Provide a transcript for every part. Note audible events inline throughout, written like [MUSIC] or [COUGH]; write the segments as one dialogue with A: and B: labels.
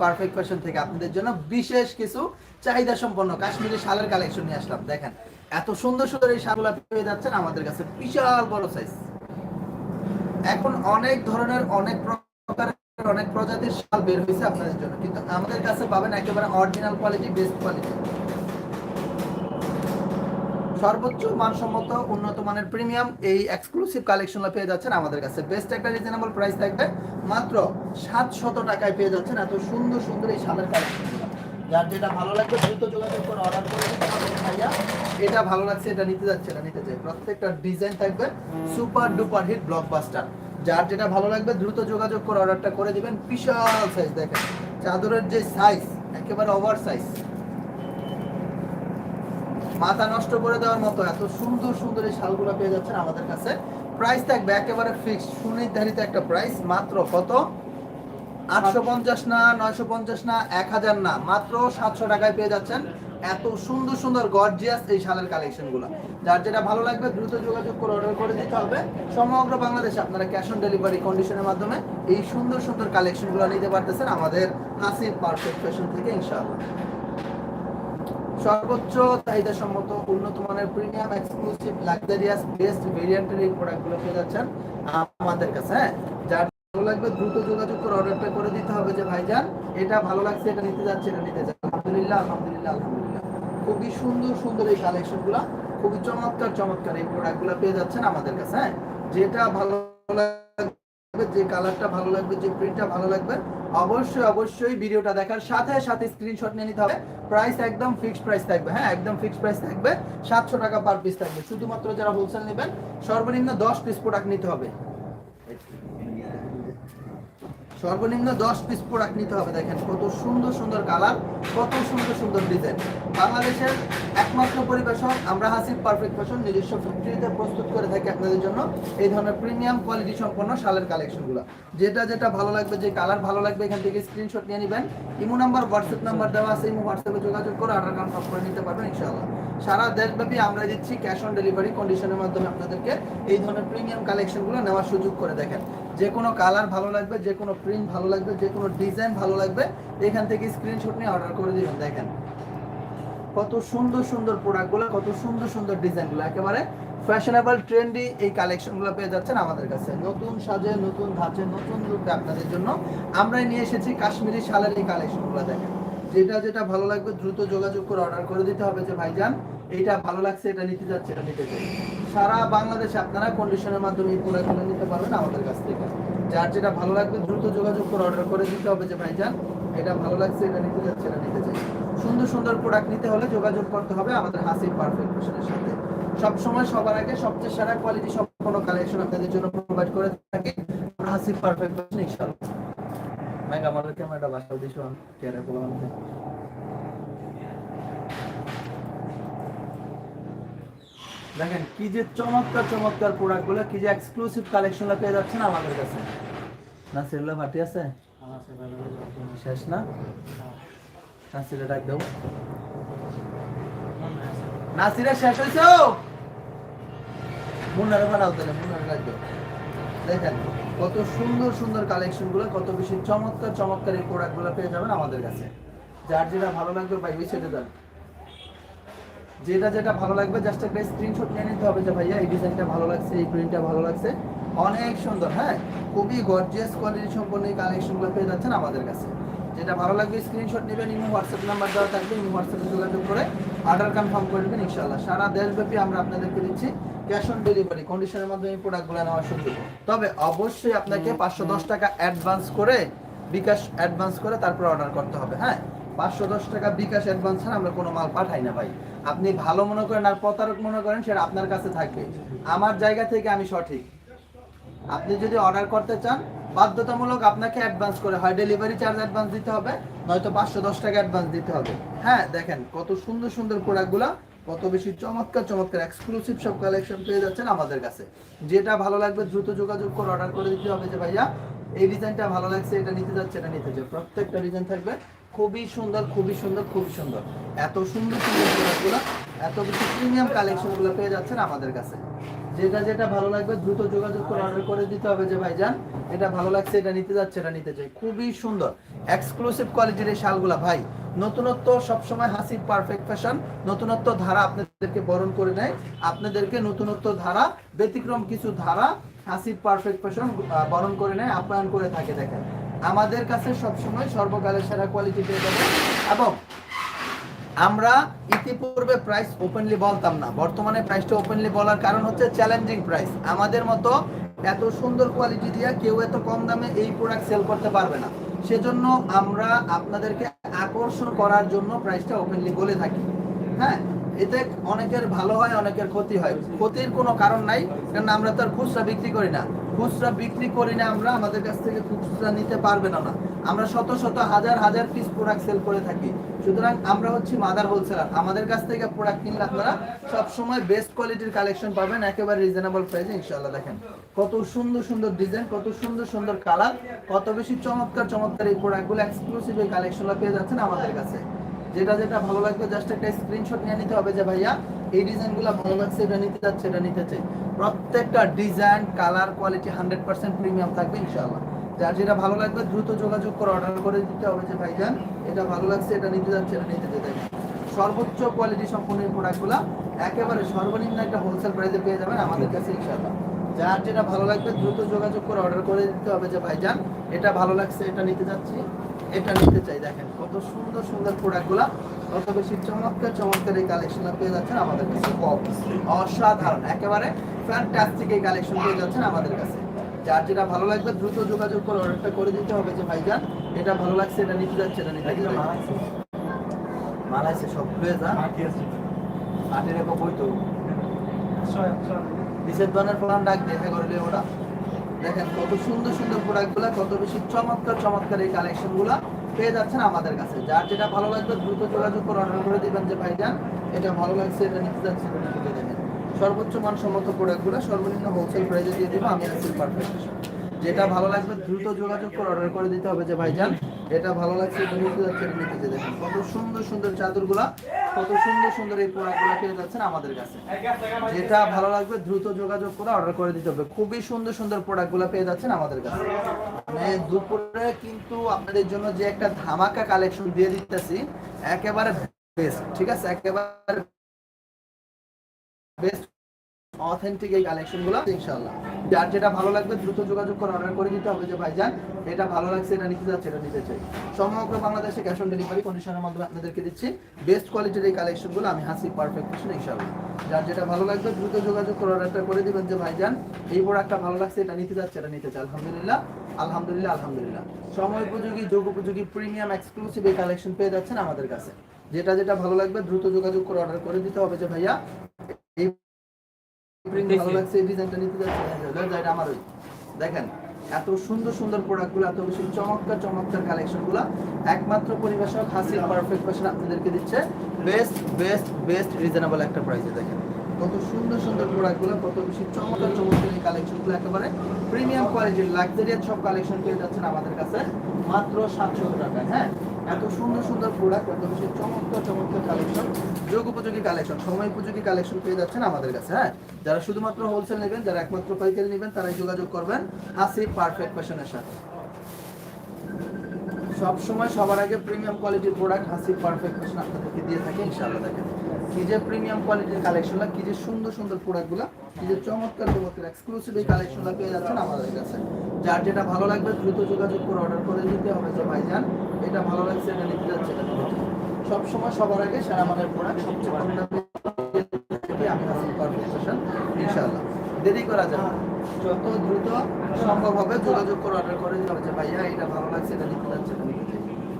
A: Perfect fashion থেকে আপনাদের জন্য বিশেষ কিছু চাহিদা সম্পন্ন কাশ্মীরি শালের কালেকশন নিয়ে আসলাম। দেখেন, এত সুন্দর সুন্দর এই শালগুলো পেয়ে যাচ্ছেন আমাদের কাছে বিশাল বড় সাইজ এখন অনেক ধরনের, অনেক প্রকারের, অনেক প্রজাতির শাল বের হয়েছে আপনাদের জন্য। কিন্তু আমাদের কাছে পাবেন একেবারে অরিজিনাল কোয়ালিটি বেস্ট কোয়ালিটি সর্বোচ্চ মানসম্মত উন্নত মানের প্রিমিয়াম এই এক্সক্লুসিভ কালেকশনগুলো পেয়ে যাচ্ছেন আমাদের কাছে। বেস্ট একটা রিজনেবল প্রাইস থাকবে। মাত্র সাতশত টাকায় পেয়ে যাচ্ছেন এত সুন্দর সুন্দর এই শালের কালেকশন যার যেটা ভালো লাগবে দ্রুত যোগাযোগ করে অর্ডার করে ভাইয়া। এটা ভালো লাগছে, এটা নিতে যাচ্ছে এটা নিতে চাই। প্রত্যেকটা ডিজাইন থাকবে সুপার ডুপার হিট ব্লকবাস্টার যার যেটা ভালো লাগবে দ্রুত যোগাযোগ করে অর্ডারটা করে দিবেন। বিশাল সাইজ দেখেন। চাদরের যে সাইজ একেবারে ওভার সাইজ মাথা নষ্ট করে দেওয়ার মতো এত সুন্দর সুন্দর এই শালগুলো পেয়ে যাচ্ছেন আমাদের কাছে। প্রাইস থাকবে একেবারে ফিক্সড সুনির্ধারিত একটা প্রাইস মাত্র কত? আটশো পঞ্চাশ না, নয়শো পঞ্চাশ না, এক হাজার না, মাত্র সাতশো টাকায় পেয়ে যাচ্ছেন এত সুন্দর সুন্দর গর্জিয়াস এই শালের যার যেটা ভালো লাগবে দ্রুত যোগাযোগ করে অর্ডার করে দিতে হবে। সমগ্র বাংলাদেশে আপনারা ক্যাশ অন ডেলিভারি কন্ডিশনের মাধ্যমে এই সুন্দর সুন্দর কালেকশনগুলো নিতে পারতেছেন আমাদের পারফেক্ট ফ্যাশন থেকে, ইনশাআল্লাহ। সর্বোচ্চ চাহিদা সম্মত উন্নত মানের প্রিমিয়াম এক্সক্লুসিভ লাক্সারিয়াস বেস্ট ভেরিয়েন্টের এই প্রোডাক্টগুলো পেয়ে যাচ্ছেন আমাদের কাছে হ্যাঁ? যার ভালো লাগবে দ্রুত যোগাযোগ করে অর্ডারটা করে দিতে হবে যে ভাইজান, এটা ভালো লাগছে, এটা নিতে যাচ্ছে, এটা নিতে যাচ্ছে। আলহামদুলিল্লাহ আলহামদুলিল্লাহ আলহামদুলিল্লাহ। খুবই সুন্দর সুন্দর এই কালেকশনগুলো খুবই চমৎকার চমৎকার এই প্রোডাক্টগুলো পেয়ে যাচ্ছেন আমাদের কাছে হ্যাঁ? যেটা ভালো লাগবে যে কালারটা ভালো লাগবে, যে প্রিন্টটা ভালো লাগবে, অবশ্যই অবশ্যই ভিডিওটা দেখার সাথে সাথে স্ক্রিনশট নিয়ে নিতে হবে। প্রাইস একদম ফিক্সড প্রাইস থাকবে হ্যাঁ একদম ফিক্সড প্রাইস থাকবে। সাতশো টাকা পার পিস থাকবে। শুধুমাত্র যারা হোলসেল নেবেন, সর্বনিম্ন দশ পিস প্রোডাক্ট নিতে হবে। সর্বনিম্ন দশ পিস প্রোডাক্ট নিতে হবে। দেখেন কত সুন্দর সুন্দর কালার কত সুন্দর সুন্দর ডিজাইন বাংলাদেশের একমাত্র পরিবেশন আমরা হাসিব পারফেক্ট ফ্যাশন নিজস্ব ফ্যাক্টরিতে প্রস্তুত করে থাকি আপনাদের জন্য এই ধরনের প্রিমিয়াম কোয়ালিটি সম্পন্ন শালের কালেকশনগুলো যেটা যেটা ভালো লাগবে, যে কালার ভালো লাগবে, এখান থেকে স্ক্রিনশট নিয়ে নেবেন। ইমো নাম্বার হোয়াটসঅ্যাপ নাম্বার দেওয়া আছে, ইমো হোয়াটসঅ্যাপে যোগাযোগ করে অর্ডার কনফার্ম করে নিতে পারবেন, ইনশাআল্লাহ। সারা দেশব্যাপী আমরা দিচ্ছি ক্যাশ অন ডেলিভারি কন্ডিশনের মাধ্যমে আপনাদেরকে এই ধরনের প্রিমিয়াম কালেকশনগুলো নেওয়ার সুযোগ করে দেখেন। যে কোনো কালার ভালো লাগবে, যে কোনো প্রিন্ট ভালো লাগবে, যে কোনো ডিজাইন ভালো লাগবে, এখান থেকে স্ক্রিনশট নিয়ে অর্ডার করে দিবেন, দেখেন। কত সুন্দর সুন্দর প্রোডাক্টগুলো কত সুন্দর সুন্দর ডিজাইনগুলো একেবারে ফ্যাশনেবল ট্রেন্ডি এই কালেকশনগুলো পেয়ে যাচ্ছেন আমাদের কাছে। নতুন সাজে, নতুন ধাঁচে, নতুন রূপে আপনাদের জন্য আমরাই নিয়ে এসেছি কাশ্মীরি শালের এই কালেকশনগুলো দেখেন। যেটা যেটা ভালো লাগবে, দ্রুত যোগাযোগ করে অর্ডার করে দিতে হবে যে ভাইজান। এইটা ভালো লাগছে, এটা নিতে যাচ্ছে, এটা নিতে চাই সারা বাংলাদেশে আপনারা কন্ডিশনের মাধ্যমে এই প্রোডাক্টগুলো নিতে পারবেন আমাদের কাছ থেকে। যার যেটা ভালো লাগবে, দ্রুত যোগাযোগ করে অর্ডার করে দিতে হবে যে, ভাইজান, এটা ভালো লাগছে, এটা নিতে যাচ্ছে, এটা নিতে চাই সুন্দর সুন্দর প্রোডাক্ট নিতে হলে যোগাযোগ করতে হবে আমাদের হাসির পারফেক্ট ফ্যাশনের সাথে। সব সময়, সবার আগে সবচেয়ে সেরা কোয়ালিটি সম্পন্ন কালেকশন আপনাদের জন্য প্রোভাইড করে থাকি হাসির পারফেক্ট ফ্যাশন ইনশাআল্লাহ। ম্যাগ আমাদের ক্যামেরাটা বাসাও দিছো কেয়ারে বললাম দেখেন কি যে চমৎকার চমৎকার প্রোডাক্টগুলো কি যে এক্সক্লুসিভ কালেকশন পেয়ে যাচ্ছেন আমাদের কাছে। না সেগুলো ভাটি আছে? শেষ না? নাসিরে ডাক দেবো নাসিরে শেষ হয়েছে মুন্নারে বানাও তাহলে মুন্নারে ডাক দেবো দেখেন কত সুন্দর সুন্দর কালেকশনগুলো কত বেশি চমৎকার চমৎকার এই প্রোডাক্টগুলো পেয়ে যাবেন আমাদের কাছে। যার যেটা ভালো লাগবে ভাই ওই সেটা দেন যেটা যেটা ভালো লাগবে জাস্ট একটা স্ক্রিনশট নিয়ে নিতে হবে যে ভাইয়া এই ডিজাইনটা ভালো লাগছে এই প্রিন্টটা ভালো লাগছে। অনেক সুন্দর হ্যাঁ? খুবই গর্জিয়াস কোয়ালিটি সম্পন্ন এই কালেকশনগুলো পেয়ে যাচ্ছেন আমাদের কাছে। যেটা ভালো লাগবে স্ক্রিনশট নেবেন ইমো হোয়াটসঅ্যাপ নাম্বার দেওয়া থাকবে ইমো হোয়াটসঅ্যাপে যোগাযোগ করে অর্ডার কনফার্ম করে দেবেন ইনশাআল্লাহ। সারা দেশব্যাপী আমরা আপনাদেরকে দিচ্ছি ক্যাশ অন ডেলিভারি কন্ডিশনের মাধ্যমে প্রোডাক্টগুলো নেওয়ার সুযোগ। তবে অবশ্যই আপনাকে পাঁচশো দশ টাকা অ্যাডভান্স করে বিকাশ অ্যাডভান্স করে তারপর অর্ডার করতে হবে হ্যাঁ? পাঁচশো দশ টাকা বিকাশ অ্যাডভান্স ছাড়া আমরা কোনো মাল পাঠাই না ভাই। আপনি ভালো মনে করেন আর প্রতারক মনে করেন, সেটা আপনার কাছে থাকবে। আমার জায়গা থেকে আমি সঠিক। আপনি যদি অর্ডার করতে চান, বাধ্যতামূলক আপনাকে অ্যাডভান্স করে, হয় ডেলিভারি চার্জ অ্যাডভান্স দিতে হবে, নয়তো পাঁচশো দশ টাকা অ্যাডভান্স দিতে হবে। হ্যাঁ দেখেন কত সুন্দর সুন্দর প্রোডাক্টগুলো কত বেশি চমৎকার চমৎকার এক্সক্লুসিভ সব কালেকশন পেয়ে যাচ্ছেন আমাদের কাছে। যেটা ভালো লাগবে, দ্রুত যোগাযোগ করে অর্ডার করে দিতে হবে যে, ভাইয়া, এই ডিজাইনটা ভালো লাগছে, এটা নিতে যাচ্ছে, এটা নিতে যাচ্ছে। প্রত্যেকটা ডিজাইন থাকবে। খুবই সুন্দর খুবই সুন্দর খুবই সুন্দর। এত সুন্দর সুন্দর প্রোডাক্টগুলো এত বেশি প্রিমিয়াম কালেকশনগুলো পেয়ে যাচ্ছেন আমাদের কাছে। যেটা যেটা ভালো লাগবে, দ্রুত যোগাযোগ করে অর্ডার করে দিতে হবে যে ভাইজান, এটা ভালো লাগছে, এটা নিতে যাচ্ছে, এটা নিতে চাই। খুবই সুন্দর। এক্সক্লুসিভ কোয়ালিটির এই শালগুলা, ভাই, নতুনত্ব সবসময় হাসি পারফেক্ট ফ্যাশন নতুনত্ব ধারা আপনাদেরকে বরণ করে নেয়। আপনাদেরকে নতুনত্ব ধারা, ব্যতিক্রম কিছু ধারা হাসি পারফেক্ট ফ্যাশন বরণ করে নেয়, আপ্যায়ন করে থাকে, দেখেন। আমাদের কাছে সবসময় সর্বকালের সেরা কোয়ালিটি পেয়ে যাবে। এবং আমরা ইতিপূর্বে প্রাইস ওপেনলি বলতাম না। বর্তমানে প্রাইসটা ওপেনলি বলার কারণ হচ্ছে চ্যালেঞ্জিং প্রাইস আমাদের মতো এত সুন্দর কোয়ালিটি দিয়ে কেউ এত কম দামে এই প্রোডাক্ট সেল করতে পারবে না। সেজন্য আমরা আপনাদেরকে আকর্ষণ করার জন্য প্রাইসটা ওপেনলি বলে থাকি। হ্যাঁ এতে অনেকের ভালো হয়, অনেকের ক্ষতি হয়। ক্ষতির কোনো কারণ নাই কারণ আমরা তো আর খুচরা বিক্রি করি না। খুচরা বিক্রি করি না আমরা, আমাদের কাছ থেকে খুচরা নিতে পারবে না না। আমরা শত শত হাজার হাজার পিস প্রোডাক্ট সেল করে থাকি। সুতরাং আমরা হচ্ছি মাদার হোলসেলার আমাদের কাছ থেকে প্রোডাক্ট কিনলে আপনারা সব সময় বেস্ট কোয়ালিটির কালেকশন পাবেন, একেবারে রিজনেবল প্রাইসে ইনশাআল্লাহ দেখেন। কত সুন্দর সুন্দর ডিজাইন কত সুন্দর সুন্দর কালার কত বেশি চমৎকার চমৎকার এই প্রোডাক্টগুলো এক্সক্লুসিভ এই কালেকশনগুলো পেয়ে যাচ্ছেন আমাদের কাছে। যেটা যেটা ভালো লাগবে জাস্ট একটা স্ক্রিনশট নিয়ে নিতে হবে যে ভাইয়া এই ডিজাইনগুলো ভালো লাগছে এটা নিতে যাচ্ছে, এটা নিতে চাই। প্রত্যেকটা design, colour quality hundred percent premium থাকবে ইনশাআল্লাহ। যার যেটা ভালো লাগবে দ্রুত যোগাযোগ করে অর্ডার করে দিতে হবে যে ভাইজান, এটা ভালো লাগছে, এটা নিতে যাচ্ছে, এটা নিতে যেতে সর্বোচ্চ কোয়ালিটি এই প্রোডাক্টগুলো একেবারে সর্বনিম্ন একটা হোলসেল প্রাইসে পেয়ে যাবেন আমাদের কাছে ইনশাআল্লাহ। যার যেটা ভালো লাগবে দ্রুত যোগাযোগ করে অর্ডার করে দিতে হবে যে ভাইজান, এটা ভালো লাগছে, এটা নিতে যাচ্ছি, এটা নিতে চাই। দেখেন কত সুন্দর সুন্দর প্রোডাক্টগুলো কত বেশি চমৎকার চমৎকার এই কালেকশন পেয়ে যাচ্ছেন আমাদের কাছে অসাধারণ একেবারে ফ্যান্টাস্টিক এই কালেকশন পেয়ে যাচ্ছেন আমাদের কাছে। যার যেটা ভালো লাগবে দ্রুত যোগাযোগ করে অর্ডারটা করে দিতে হবে যে ভাইজান এটা ভালো লাগছে এটা নিতে যাচ্ছে এটা নিতে যাচ্ছে। মালাইছে সব হয়ে যা। আটের এক বই তো। নিষেধ বানের প্ল্যান ডাক দেখে করলে ওরা দেখেন কত সুন্দর সুন্দর প্রোডাক্টগুলো কত বেশি চমৎকার চমৎকার এই কালেকশনগুলো পেয়ে যাচ্ছেন আমাদের কাছে। যার যেটা ভালো লাগবে দ্রুত যোগাযোগ করে অর্ডার করে দিবেন যে ভাইজান, এটা ভালো লাগছে, এটা নিতে যাচ্ছে এটা নিতে দেখেন সর্বোচ্চ মানসম্মত প্রোডাক্টগুলো সর্বনিম্ন হোলসেল প্রাইসে দিয়ে দিব, আমি আছি পারফেক্ট যেটা ভালো লাগবে দ্রুত যোগাযোগ করে অর্ডার করে দিতে হবে যে ভাইজান। এটা ভালো লাগছে নিতে যাচ্ছে নিতে দেখেন, কত সুন্দর সুন্দর চাদরগুলা, কত সুন্দর সুন্দর এই প্রোডাক্টগুলো পেয়ে যাচ্ছেন আমাদের কাছে। যেটা ভালো লাগবে, দ্রুত যোগাযোগ করে অর্ডার করে দিতে হবে। খুবই সুন্দর সুন্দর প্রোডাক্টগুলো পেয়ে যাচ্ছেন আমাদের কাছে। মানে দুপুরে কিন্তু আপনাদের জন্য যে একটা ধামাকা কালেকশন দিয়ে দিতেছি, একেবারে বেস্ট ঠিক আছে? একেবারে বেস্ট অথেন্টিক এই কালেকশনগুলো ইনশাআল্লাহ। যার যেটা ভালো লাগবে, দ্রুত যোগাযোগ করে অর্ডার করে দিতে হবে যে ভাইজান এটা ভালো লাগছে, এটা নিতে এটা নিতে চাই। সমগ্র বাংলাদেশে ক্যাশ অন ডেলিভারি কন্ডিশনের মাধ্যমে আপনাদেরকে দিচ্ছি। বেস্ট কোয়ালিটির এই কালেকশনগুলো আমি হাসি পারফেক্ট ইনশাআল্লাহ। যার যেটা ভালো লাগবে, দ্রুত যোগাযোগ করে অর্ডারটা করে দিবেন যে ভাইজান, এই প্রোডাক্টটা ভালো লাগছে, এটা নিতে এটা নিতে চাই। আলহামদুলিল্লাহ আলহামদুলিল্লাহ আলহামদুলিল্লাহ। সময় উপযোগী, যোগ উপযোগী প্রিমিয়াম এক্সক্লুসিভ এই কালেকশন পেয়ে যাচ্ছেন আমাদের কাছে। যেটা যেটা ভালো লাগবে, দ্রুত যোগাযোগ করে অর্ডার করে দিতে হবে যে ভাইয়া, এই ভালো লাগছে এই ডিজাইনটা নিতে যাচ্ছে। আমার ওই দেখেন এত সুন্দর সুন্দর প্রোডাক্টগুলো এত বেশি চমৎকার চমৎকার কালেকশনগুলো একমাত্র পরিবেশক হাসিল পারফেক্ট ফ্যাশন আপনাদেরকে দিচ্ছে। বেস্ট বেস্ট বেস্ট রিজনেবল একটা প্রাইসে দেখেন। কত সুন্দর সুন্দর প্রোডাক্টগুলো কত বেশি চমৎকার চমৎকার এই কালেকশনগুলো একেবারে প্রিমিয়াম কোয়ালিটির লাক্সারিয়াস সব কালেকশন পেয়ে যাচ্ছেন আমাদের কাছে। মাত্র সাতশো টাকায় হ্যাঁ? এত সুন্দর সুন্দর প্রোডাক্ট এত বেশি চমৎকার চমৎকার কালেকশন যোগ উপযোগী কালেকশন সময় উপযোগী কালেকশন পেয়ে যাচ্ছেন আমাদের কাছে হ্যাঁ? যারা শুধুমাত্র হোলসেল নেবেন, যারা একমাত্র পাইকারি নেবেন, তারাই যোগাযোগ করবেন হাসি পারফেক্ট ফ্যাশনের সাথে। সব সময় সবার আগে প্রিমিয়াম কোয়ালিটির প্রোডাক্ট হাসি পারফেক্ট ফ্যাশন আপনাদেরকে দিয়ে থাকে, ইনশাআল্লাহ দেখেন। কি যে প্রিমিয়াম কোয়ালিটির কালেকশনগুলো কি যে সুন্দর সুন্দর প্রোডাক্টগুলো কি যে চমৎকার চমৎকার এক্সক্লুসিভ এই কালেকশনগুলো পেয়ে যাচ্ছেন আমাদের কাছে। যার যেটা ভালো লাগবে, দ্রুত যোগাযোগ করে অর্ডার করে দিতে হবে যে ভাইজান। এটা ভালো লাগছে, এটা লিখতে যাচ্ছে, এটা নিতে যাচ্ছে। সব সময় সবার আগে সেরা মানের প্রোডাক্ট সবচেয়ে যোগাযোগ করে অর্ডার করে ভাইয়া, এটা ভালো লাগছে, এটা নিতে যাচ্ছে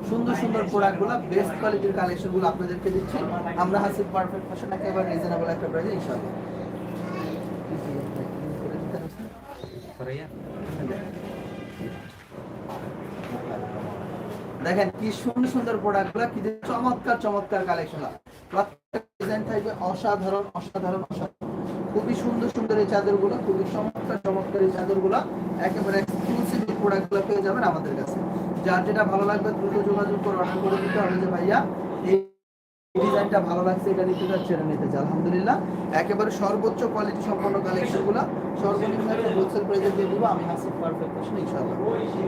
A: সুন্দর বেস্ট কোয়ালিটির আপনাদেরকে দিচ্ছি। আমরা পারফেক্ট রিজনেবল একটা দেখেন কি সুন্দর সুন্দর প্রোডাক্টগুলো কি চমৎকার চমৎকার কালেকশন প্রত্যেক ডিজাইন থাকবে অসাধারণ অসাধারণ অসাধারণ। খুবই সুন্দর সুন্দর এই চাদরগুলো, খুবই চমৎকার চমৎকার এই চাদরগুলো একেবারে এক্সক্লুসিভ প্রোডাক্টগুলো পেয়ে যাবেন আমাদের কাছে। যার যেটা ভালো লাগবে দ্রুত যোগাযোগ করে অর্ডার করে দিতে হবে যে ভাইয়া ডিজাইনটা ভালো লাগছে, এটা নিতে যাচ্ছে এটা নিতে চাই আলহামদুলিল্লাহ, একেবারে সর্বোচ্চ কোয়ালিটি সম্পন্ন কালেকশনগুলো সর্বনিম্ন একটা হোলসেল প্রাইসে দিয়ে দিব, আমি হাসিব পারফেক্ট ফ্যাশন ইনশাআল্লাহ।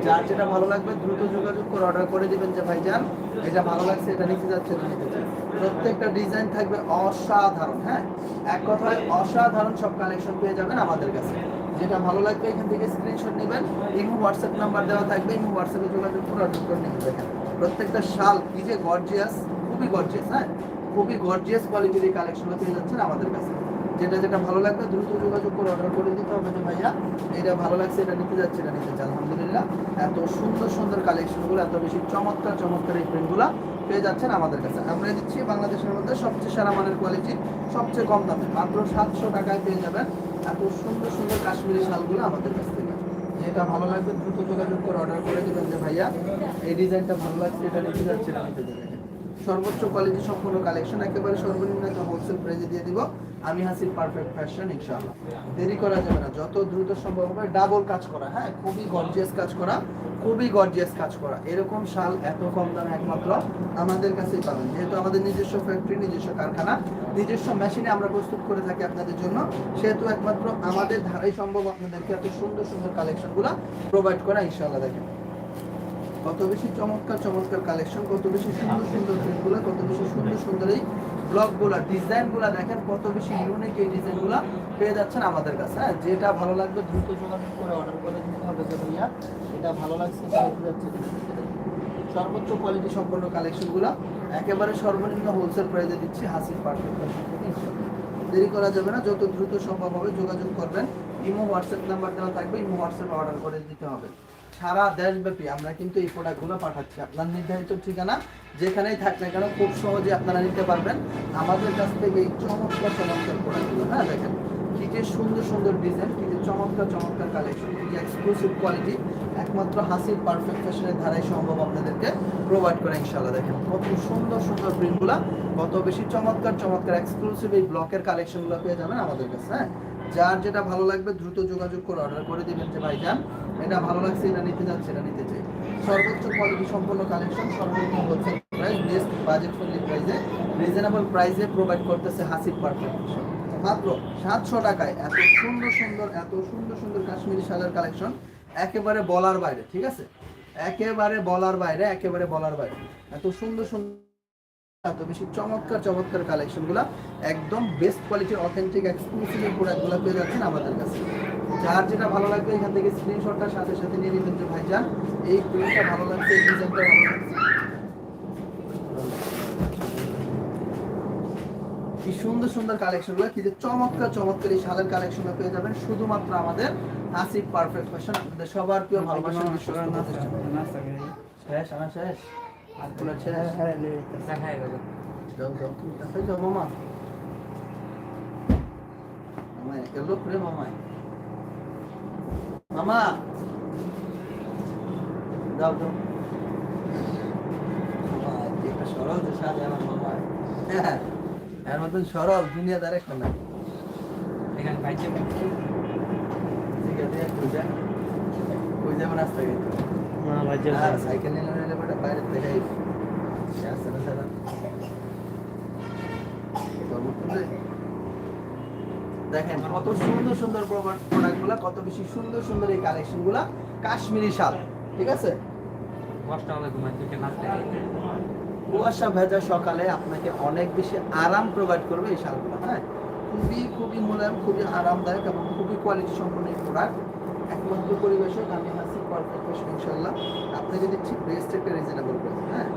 A: যার যেটা ভালো লাগবে, দ্রুত যোগাযোগ করে অর্ডার করে দিবেন যে ভাইজান, এটা ভালো লাগছে, এটা নিতে যাচ্ছে এটা নিতে চাই প্রত্যেকটা ডিজাইন থাকবে অসাধারণ হ্যাঁ? এক কথায় অসাধারণ সব কালেকশন পেয়ে যাবেন আমাদের কাছে। যেটা ভালো লাগবে, এখান থেকে স্ক্রিনশট নেবেন, ইমো হোয়াটসঅ্যাপ নাম্বার দেওয়া থাকবে, ইমো হোয়াটসঅ্যাপে যোগাযোগ করে অর্ডার করে নিতে দেখেন প্রত্যেকটা শাল কি যে গর্জিয়াস খুবই গর্জিয়াস হ্যাঁ? খুবই গর্জিয়াস কোয়ালিটির এই কালেকশনগুলো পেয়ে যাচ্ছেন আমাদের কাছে। যেটা যেটা ভালো লাগবে, দ্রুত যোগাযোগ করে অর্ডার করে দিতে হবে যে ভাইয়া, এটা ভালো লাগছে, এটা নিতে যাচ্ছে, এটা নিতে চান আলহামদুলিল্লাহ, এত সুন্দর সুন্দর কালেকশনগুলো এত বেশি চমৎকার চমৎকার এই প্রিন্টগুলো পেয়ে যাচ্ছেন আমাদের কাছে। আমরা দিচ্ছি বাংলাদেশের মধ্যে সবচেয়ে সেরা মানের কোয়ালিটি সবচেয়ে কম দামে। মাত্র সাতশো টাকায় পেয়ে যাবেন এত সুন্দর সুন্দর কাশ্মীরি শালগুলো আমাদের কাছ থেকে। যেটা ভালো লাগবে, দ্রুত যোগাযোগ করে অর্ডার করে দেবেন যে ভাইয়া, এই ডিজাইনটা ভালো লাগছে, এটা নিতে যাচ্ছে যাবে সর্বোচ্চ কোয়ালিটি সম্পূর্ণ কালেকশন একেবারে সর্বনিম্ন একটা হোলসেল প্রাইজে দিয়ে দিব। আমি হাসির পারফেক্ট ফ্যাশন ইনশাআল্লাহ। দেরি করা যাবে না, যত দ্রুত সম্ভব হবে ডাবল কাজ করা হ্যাঁ খুবই গর্জিয়াস কাজ করা, খুবই গর্জিয়াস কাজ করা। এরকম শাল এত কম দামে একমাত্র আমাদের কাছেই পাবেন। যেহেতু আমাদের নিজস্ব ফ্যাক্টরি নিজস্ব কারখানা, নিজস্ব মেশিনে আমরা প্রস্তুত করে থাকি আপনাদের জন্য, সেহেতু একমাত্র আমাদের ধারাই সম্ভব আপনাদেরকে এত সুন্দর সুন্দর কালেকশনগুলো প্রোভাইড করা, ইনশাআল্লাহ দেখেন। কত বেশি চমৎকার চমৎকার কালেকশন কত বেশি সুন্দর সুন্দর প্রিন্টগুলো কত বেশি সুন্দর সুন্দর এই ব্লগগুলো ডিজাইনগুলো দেখেন, কত বেশি ইউনিক এই ডিজাইনগুলো পেয়ে যাচ্ছেন আমাদের কাছে। হ্যাঁ যেটা ভালো লাগবে দ্রুত যোগাযোগ করে অর্ডার করে দিতে হবে ভাইয়া এটা ভালো লাগছে যাচ্ছে। সর্বোচ্চ কোয়ালিটি সম্পন্ন কালেকশনগুলো একেবারে সর্বনিম্ন হোলসেল প্রাইসে দিচ্ছি হাসির পারফেক্ট দেরি করা যাবে না, যত দ্রুত সম্ভব হবে যোগাযোগ করবেন। ইমো হোয়াটসঅ্যাপ নাম্বার দেওয়া থাকবে, ইমো হোয়াটসঅ্যাপে অর্ডার করে দিতে হবে। সারা দেশব্যাপী আমরা কিন্তু এই প্রোডাক্টগুলো পাঠাচ্ছি। আপনার নির্ধারিত ঠিকানা যেখানেই থাক না কেন খুব সহজে আপনারা নিতে পারবেন। আমাদের কাছ থেকে এই চমৎকার চমৎকার প্রোডাক্টগুলো হ্যাঁ দেখেন। কি যে সুন্দর সুন্দর ডিজাইন কি যে চমৎকার চমৎকার কালেকশন কি যে এক্সক্লুসিভ কোয়ালিটি একমাত্র হাসির পারফেক্ট ফ্যাশনের ধারাই সম্ভব আপনাদেরকে প্রোভাইড করে, ইনশাআল্লাহ। দেখেন, কত সুন্দর সুন্দর প্রিন্টগুলো কত বেশি চমৎকার চমৎকার এক্সক্লুসিভ এই ব্লকের কালেকশনগুলো পেয়ে যাবেন আমাদের কাছে হ্যাঁ। যার যেটা ভালো লাগবে দ্রুত যোগাযোগ করে অর্ডার করে দিবেন যে ভাইজান এটা ভালো লাগছে, এটা নিতে যাচ্ছে, এটা নিতে চাই। সর্বোচ্চ কোয়ালিটি সম্পন্ন কালেকশন সর্বনিম্ন হচ্ছে প্রাইস বেস্ট বাজেট ফ্রেন্ডলি প্রাইসে রিজনেবল প্রাইসে প্রোভাইড করতেছে হাসিব পারফেক্ট মাত্র সাতশো টাকায় এত সুন্দর সুন্দর, এত সুন্দর সুন্দর কাশ্মীরি শালের কালেকশন একেবারে বলার বাইরে, ঠিক আছে? একেবারে বলার বাইরে, একেবারে বলার বাইরে। এত সুন্দর সুন্দর এত বেশি চমৎকার চমৎকার কালেকশনগুলো একদম বেস্ট কোয়ালিটির অথেন্টিক এক্সক্লুসিভ প্রোডাক্টগুলো পেয়ে যাচ্ছেন আমাদের কাছে যার যেটা ভালো লাগবে এখান থেকে স্ক্রিনশটটার সাথে সাথে নিয়ে নেবেন যে ভাইজান এই প্রিন্টটা ভালো লাগছে এই ডিজাইনটা ভালো লাগছে কি সুন্দর সুন্দর কালেকশনগুলো কি যে চমৎকার চমৎকার এই শালের কালেকশনগুলো পেয়ে যাবেন শুধুমাত্র আমাদের আসিফ পারফেক্ট ফ্যাশন আপনাদের সবার প্রিয় ভালোবাসার শেষ আমার শেষ আর তোলা শেষ যাও যাও। তুমি কাছে যাও মামা। মামা এলো করে মামা মামা! যাও যাও। মামা একটা সরল যে সাজে আমার মামা হ্যাঁ এর মতন সরল দুনিয়াদার একটা না ঠিক আছে কই যা? কই যাব রাস্তা গেছে আর সাইকেল নিয়ে বাইরে থেকে এই রাস্তা রাস্তা দেখেন কত সুন্দর সুন্দর প্রোডাক্টগুলো কত বেশি সুন্দর সুন্দর এই কালেকশনগুলো কাশ্মীরি শাল ঠিক আছে কুয়াশা ভেজা সকালে আপনাকে অনেক বেশি আরাম প্রোভাইড করবে এই শালগুলো হ্যাঁ? খুবই খুবই মোলায়েম খুবই আরামদায়ক এবং খুবই কোয়ালিটি সম্পন্ন এই প্রোডাক্ট একমাত্র পরিবেশক আমি পারফেক্ট ইনশাল্লাহ আপনাকে দিচ্ছি বেস্ট একটা রিজনেবল প্রাইস হ্যাঁ?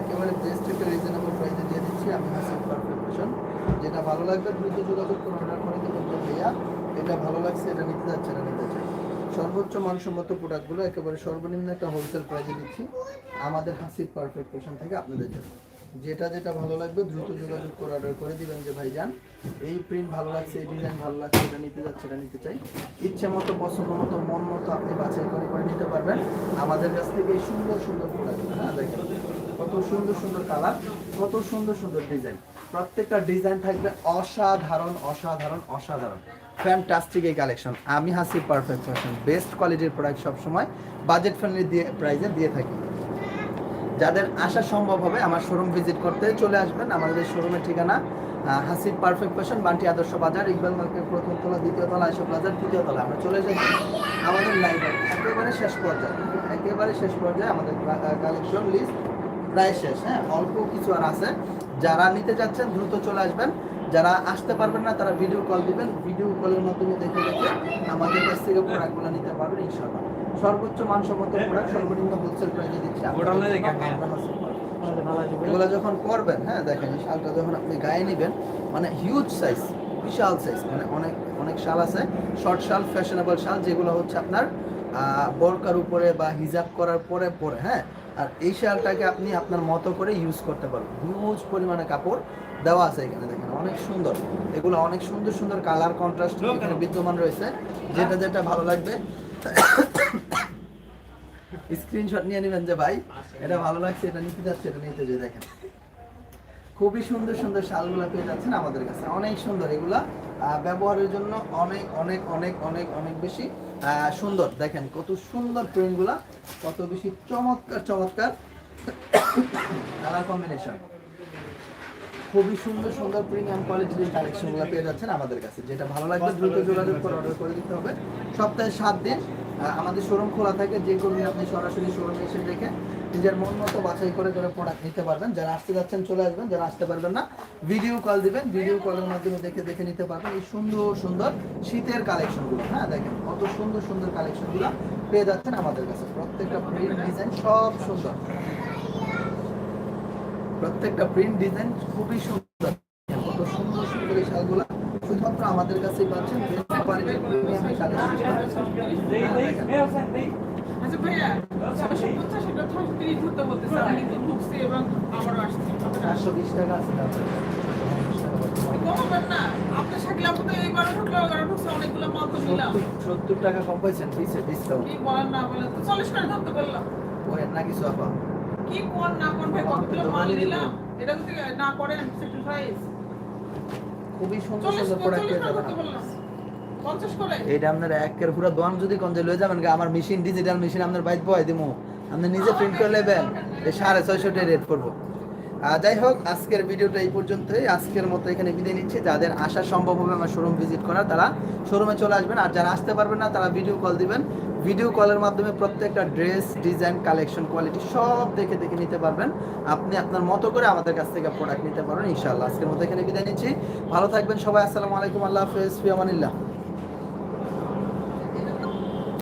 A: একেবারে বেস্ট একটা রিজনেবল প্রাইসে দিয়ে দিচ্ছি, আমি হাসি পারফেক্ট যেটা ভালো লাগবে, দ্রুত যোগাযোগ করে অর্ডার করে দেবেন যে ভাইয়া। এটা ভালো লাগছে, এটা নিতে যাচ্ছে এটা নিতে চাই সর্বোচ্চ মানসম্মত প্রোডাক্টগুলো একেবারে সর্বনিম্ন একটা হোলসেল প্রাইসে দিচ্ছি। আমাদের হাসির পারফেক্ট ফ্যাশন থেকে আপনাদের জন্য। যেটা যেটা ভালো লাগবে দ্রুত যোগাযোগ করে অর্ডার করে দিবেন যে, ভাইজান, এই প্রিন্ট ভালো লাগছে, এই ডিজাইন ভালো লাগছে, এটা নিতে যাচ্ছে, এটা নিতে চাই। ইচ্ছে মতো, পছন্দ মতো, মন মতো আপনি বাছাই করে করে নিতে পারবেন। আমাদের কাছ থেকে এই সুন্দর সুন্দর প্রোডাক্ট হ্যাঁ দেখেন, কত সুন্দর সুন্দর কালার কত সুন্দর সুন্দর ডিজাইন প্রত্যেকটা ডিজাইন থাকবে অসাধারণ অসাধারণ অসাধারণ। ফ্যান্টাস্টিক এই কালেকশন আমি হাসি পারফেক্ট ফ্যাশন বেস্ট কোয়ালিটির প্রোডাক্ট সবসময় বাজেট ফ্রেন্ডলি দিয়ে প্রাইজে দিয়ে থাকি। যাদের আসা সম্ভব হবে, আমার শোরুম ভিজিট করতে চলে আসবেন। আমাদের শোরুমের ঠিকানা হাসিব পারফেক্ট ফ্যাশন বান্টি আদর্শ বাজার, ইকবাল মার্কেট, প্রথম তলা, দ্বিতীয় তলা, আইসব বাজার, তৃতীয় তলা। আমরা চলে এসেছি আমাদের লাইব্রেরি একেবারে শেষ পর্যায়ে, একেবারে শেষ পর্যায়ে আমাদের কালেকশন লিস্ট প্রায় শেষ। হ্যাঁ অল্প কিছু আর আছে। যারা নিতে যাচ্ছেন, দ্রুত চলে আসবেন। যারা আসতে পারবেন না, তারা ভিডিও কল দিবেন। ভিডিও কলের মাধ্যমে দেখে দেখে আমাদের কাছ থেকে প্রোডাক্টগুলো নিতে পারবেন, ইনশাআল্লাহ। সর্বোচ্চ মানসম্মত প্রোডাক্ট সর্বনিম্ন হোলসেল প্রাইসে দিচ্ছি। এগুলো যখন করবেন হ্যাঁ দেখেন এই শালটা যখন আপনি গায়ে নেবেন মানে হিউজ সাইজ বিশাল সাইজ মানে অনেক অনেক শাল আছে। শর্ট শাল ফ্যাশনেবল শাল যেগুলো হচ্ছে আপনার বোরকার উপরে বা হিজাব করার পরে পরে হ্যাঁ। আর এই শালটাকে আপনি আপনার মতো করে ইউজ করতে পারবেন। হিউজ পরিমাণে কাপড় দেওয়া আছে এখানে দেখেন অনেক সুন্দর। এগুলো অনেক সুন্দর সুন্দর কালার কন্ট্রাস্ট এখানে বিদ্যমান রয়েছে। যেটা যেটা ভালো লাগবে স্ক্রিনশট নিয়ে নেবেন যে ভাই, এটা ভালো লাগছে, এটা নিতে যাচ্ছে, এটা নিতে যে দেখেন। খুবই সুন্দর সুন্দর শালগুলো পেয়ে যাচ্ছেন আমাদের কাছে, অনেক সুন্দর এগুলা। ব্যবহারের জন্য অনেক অনেক অনেক অনেক অনেক বেশি সুন্দর, দেখেন কত সুন্দর প্রিন্টগুলা কত বেশি চমৎকার চমৎকার [COUGHS] কালার কম্বিনেশন খুবই সুন্দর সুন্দর প্রিমিয়াম কোয়ালিটির কালেকশনগুলো পেয়ে যাচ্ছেন আমাদের কাছে। যেটা ভালো লাগবে দ্রুত যোগাযোগ করে অর্ডার করে দিতে হবে। সপ্তাহে সাত দিন আমাদের শোরুম খোলা থাকে, যে কর্মী আপনি সরাসরি শোরুমে এসে দেখে নিজের মন মতো বাছাই করে করে প্রোডাক্ট নিতে পারবেন। যারা আসতে যাচ্ছেন, চলে আসবেন, যারা আসতে পারবেন না ভিডিও কল দিবেন। ভিডিও কলের মাধ্যমে দেখে দেখে নিতে পারবেন এই সুন্দর সুন্দর শীতের কালেকশনগুলো হ্যাঁ দেখেন কত সুন্দর সুন্দর কালেকশনগুলো পেয়ে যাচ্ছেন আমাদের কাছে। প্রত্যেকটা প্রিন্ট ডিজাইন সব সুন্দর। প্রত্যেকটা প্রিন্ট ডিজাইন খুবই সুন্দর কত সুন্দর সুন্দর এই শালগুলো শুধুমাত্র আমাদের কাছেই পাচ্ছেন বেস্ট কোয়ালিটির প্রিমিয়াম এই কালেকশন
B: আচ্ছা ভাইয়া ছয়শো পঞ্চাশ এটা তিরিশ ধরতে বলতেছে আমি কিন্তু ঢুকছি এবং আমারও আসছি
A: চারশো বিশ টাকা আছে সত্তর- টাকা কম পাইছেন ডিসকাউন্ট
B: বলেন না বলেন তো চল্লিশ করে ধরতে বললাম
A: ওই না কিছু আপা
B: কি কোন না কোন ভাই কতগুলো মাল নিলাম এটা যদি না করেন স্যাক্রিফাইস
A: খুবই সুন্দর সুন্দর প্রোডাক্ট পেয়ে যাবেন আপনার একের পুরো দোয়ান যদি কঞ্জে লয়ে যাবেন আমার মেশিন ডিজিটাল মেশিন আপনার বাইত বয় দিমু আপনি নিজে প্রিন্ট করে নেবেন। এই সাড়ে ছয়শো টাকা রেট করব আহ, যাই হোক আজকের ভিডিওটা এই পর্যন্তই। আজকের মতো এখানে বিদায় নিচ্ছি। যাদের আসা সম্ভব হবে আমার শোরুম ভিজিট করার তারা শোরুমে চলে আসবেন। আর যারা আসতে পারবেন না তারা ভিডিও কল দিবেন। ভিডিও কলের মাধ্যমে প্রত্যেকটা ড্রেস ডিজাইন কালেকশন কোয়ালিটি সব দেখে দেখে নিতে পারবেন। আপনি আপনার মতো করে আমাদের কাছ থেকে প্রোডাক্ট নিতে পারেন ইনশাআল্লাহ। আজকের মতো এখানে বিদায় নিচ্ছি। ভালো থাকবেন সবাই। আসসালামু আলাইকুম। আল্লাহ হাফেজ। ফিয়ামানিল্লাহ।